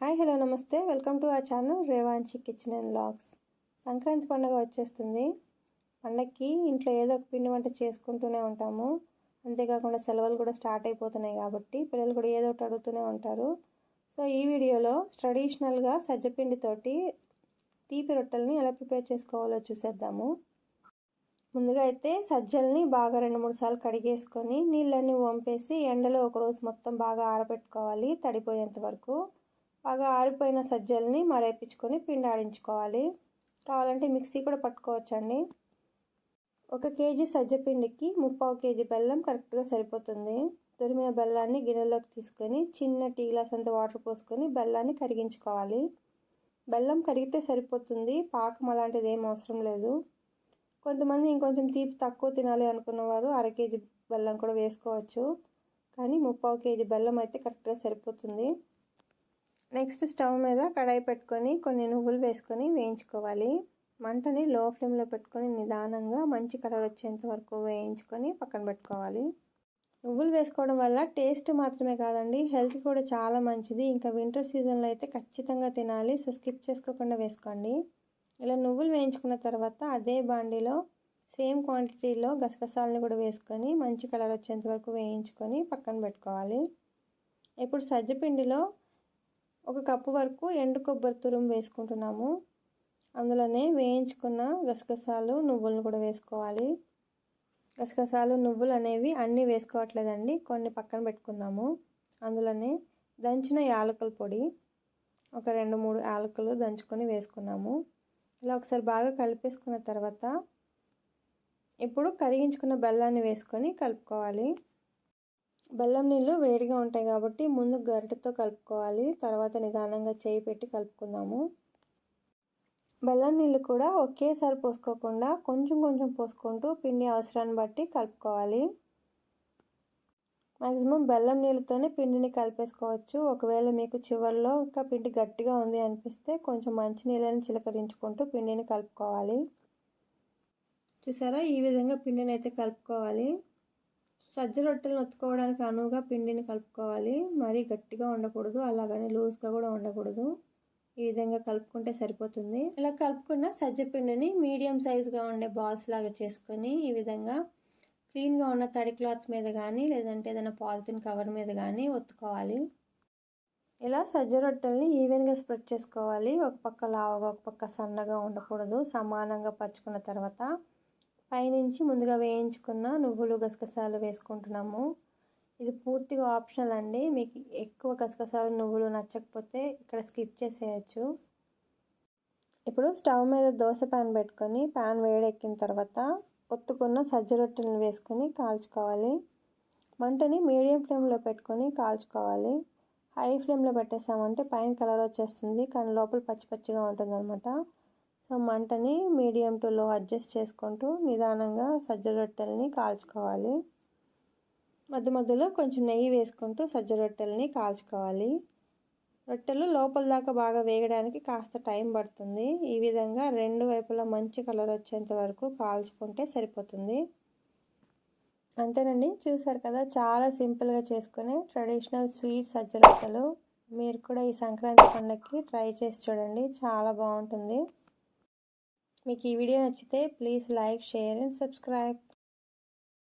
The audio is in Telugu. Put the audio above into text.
హాయ్ హలో నమస్తే. వెల్కమ్ టు ఆ ఛానల్ రేవాంచి కిచెన్ అండ్ లాగ్స్ సంక్రాంతి పండుగ వచ్చేస్తుంది. పండగకి ఇంట్లో ఏదో ఒక పిండి వంట చేసుకుంటూనే ఉంటాము. అంతేకాకుండా సెలవులు కూడా స్టార్ట్ అయిపోతున్నాయి కాబట్టి పిల్లలు కూడా ఏదో ఒకటి అడుగుతూనే ఉంటారు. సో ఈ వీడియోలో ట్రెడిషనల్గా సజ్జపిండితోటి తీపి రొట్టెల్ని ఎలా ప్రిపేర్ చేసుకోవాలో చూసేద్దాము. ముందుగా అయితే సజ్జల్ని బాగా రెండు మూడు సార్లు కడిగేసుకొని నీళ్ళన్నీ వంపేసి ఎండలో ఒకరోజు మొత్తం బాగా ఆరబెట్టుకోవాలి తడిపోయేంత వరకు. బాగా ఆరిపోయిన సజ్జల్ని మరేపించుకొని పిండి ఆడించుకోవాలి కావాలంటే మిక్సీ కూడా పట్టుకోవచ్చండి. ఒక కేజీ సజ్జ పిండికి ముప్పావు కేజీ బెల్లం కరెక్ట్గా సరిపోతుంది. తురిమిన బెల్లాన్ని గిన్నెలోకి తీసుకొని చిన్న టీ గ్లాస్ అంత వాటర్ పోసుకొని బెల్లాన్ని కరిగించుకోవాలి. బెల్లం కరిగితే సరిపోతుంది. పాకం అలాంటిది ఏం అవసరం లేదు. కొంతమంది ఇంకొంచెం తీపి తక్కువ తినాలి అనుకున్నవారు అర కేజీ బెల్లం కూడా వేసుకోవచ్చు. కానీ ముప్పావు కేజీ బెల్లం అయితే కరెక్ట్గా సరిపోతుంది. నెక్స్ట్ స్టవ్ మీద కడాయి పెట్టుకొని కొన్ని నువ్వులు వేసుకొని వేయించుకోవాలి. మంటని లో ఫ్లేమ్లో పెట్టుకొని నిదానంగా మంచి కలర్ వచ్చేంత వరకు వేయించుకొని పక్కన పెట్టుకోవాలి. నువ్వులు వేసుకోవడం వల్ల టేస్ట్ మాత్రమే కాదండి హెల్త్ కూడా చాలా మంచిది. ఇంకా వింటర్ సీజన్లో అయితే ఖచ్చితంగా తినాలి సో స్కిప్ చేసుకోకుండా వేసుకోండి. ఇలా నువ్వులు వేయించుకున్న తర్వాత అదే బాండీలో సేమ్ క్వాంటిటీలో గసగసాలని కూడా వేసుకొని మంచి కలర్ వచ్చేంత వరకు వేయించుకొని పక్కన పెట్టుకోవాలి. ఇప్పుడు సజ్జపిండిలో ఒక కప్పు వరకు ఎండు కొబ్బరి తురుము వేసుకుంటున్నాము. అందులోనే వేయించుకున్న గసగసాలు నువ్వులను కూడా వేసుకోవాలి. గసగసాలు నువ్వులు అనేవి అన్నీ వేసుకోవట్లేదండి. కొన్ని పక్కన పెట్టుకుందాము. అందులోనే దంచిన యాలకుల పొడి ఒక రెండు మూడు యాలకులు దంచుకొని వేసుకున్నాము. ఇలా ఒకసారి బాగా కలిపేసుకున్న తర్వాత ఇప్పుడు కరిగించుకున్న బెల్లాన్ని వేసుకొని కలుపుకోవాలి. బెల్లం నీళ్ళు వేడిగా ఉంటాయి కాబట్టి ముందు గరిటెతో కలుపుకోవాలి. తర్వాత నిదానంగా చేయి పెట్టి కలుపుకుందాము. బెల్లం నీళ్ళు కూడా ఒకేసారి పోసుకోకుండా కొంచెం కొంచెం పోసుకుంటూ పిండి అవసరాన్ని బట్టి కలుపుకోవాలి. మ్యాక్సిమం బెల్లం నీళ్ళతోనే పిండిని కలిపేసుకోవచ్చు. ఒకవేళ మీకు చివరిలో ఇంకా పిండి గట్టిగా ఉంది అనిపిస్తే కొంచెం మంచి నీళ్ళని చిలకరించుకుంటూ పిండిని కలుపుకోవాలి. చూసారా? ఈ విధంగా పిండిని అయితే కలుపుకోవాలి. సజ్జ రొట్టెలు ఒత్తుకోవడానికి అనువుగా పిండిని కలుపుకోవాలి. మరీ గట్టిగా ఉండకూడదు అలాగని లూజ్గా కూడా ఉండకూడదు ఈ విధంగా కలుపుకుంటే సరిపోతుంది. ఇలా కలుపుకున్న సజ్జ పిండిని మీడియం సైజుగా ఉండే బాల్స్ లాగా చేసుకొని ఈ విధంగా క్లీన్గా ఉన్న తడి క్లాత్ మీద కానీ లేదంటే ఏదైనా పాలిథిన్ కవర్ మీద కానీ ఒత్తుకోవాలి. ఇలా సజ్జ రొట్టెల్ని ఈవెన్గా స్ప్రెడ్ చేసుకోవాలి. ఒక పక్క లావుగా ఒక పక్క సన్నగా ఉండకూడదు సమానంగా పరుచుకున్న తర్వాత పైనుంచి ముందుగా వేయించుకున్న నువ్వులు గసగసాలు వేసుకుంటున్నాము. ఇది పూర్తిగా ఆప్షనల్ అండి. మీకు ఎక్కువ గసగసాలు నువ్వులు నచ్చకపోతే ఇక్కడ స్కిప్ చేసేయచ్చు. ఇప్పుడు స్టవ్ మీద దోశ ప్యాన్ పెట్టుకొని ప్యాన్ వేడెక్కిన తర్వాత ఒత్తుకున్న సజ్జ రొట్టెలను వేసుకొని కాల్చుకోవాలి. మంటని మీడియం ఫ్లేమ్లో పెట్టుకొని కాల్చుకోవాలి. హై ఫ్లేమ్లో పెట్టేసామంటే పైన కలర్ వచ్చేస్తుంది కానీ లోపల పచ్చి పచ్చిగా ఉంటుందన్నమాట. సో మంటని మీడియం టు లో అడ్జస్ట్ చేసుకుంటూ నిదానంగా సజ్జ రొట్టెల్ని కాల్చుకోవాలి. మధ్య మధ్యలో కొంచెం నెయ్యి వేసుకుంటూ సజ్జ రొట్టెల్ని కాల్చుకోవాలి. రొట్టెలు లోపల దాకా బాగా వేగడానికి కాస్త టైం పడుతుంది. ఈ విధంగా రెండు వైపులా మంచి కలర్ వచ్చేంత వరకు కాల్చుకుంటే సరిపోతుంది. అంతేనండి. చూసారు కదా చాలా సింపుల్గా చేసుకునే ట్రెడిషనల్ స్వీట్ సజ్జ రొట్టెలు. మీరు కూడా ఈ సంక్రాంతి పండుగకి ట్రై చేసి చూడండి. చాలా బాగుంటుంది. మీకు ఈ వీడియో నచ్చితే please like share and subscribe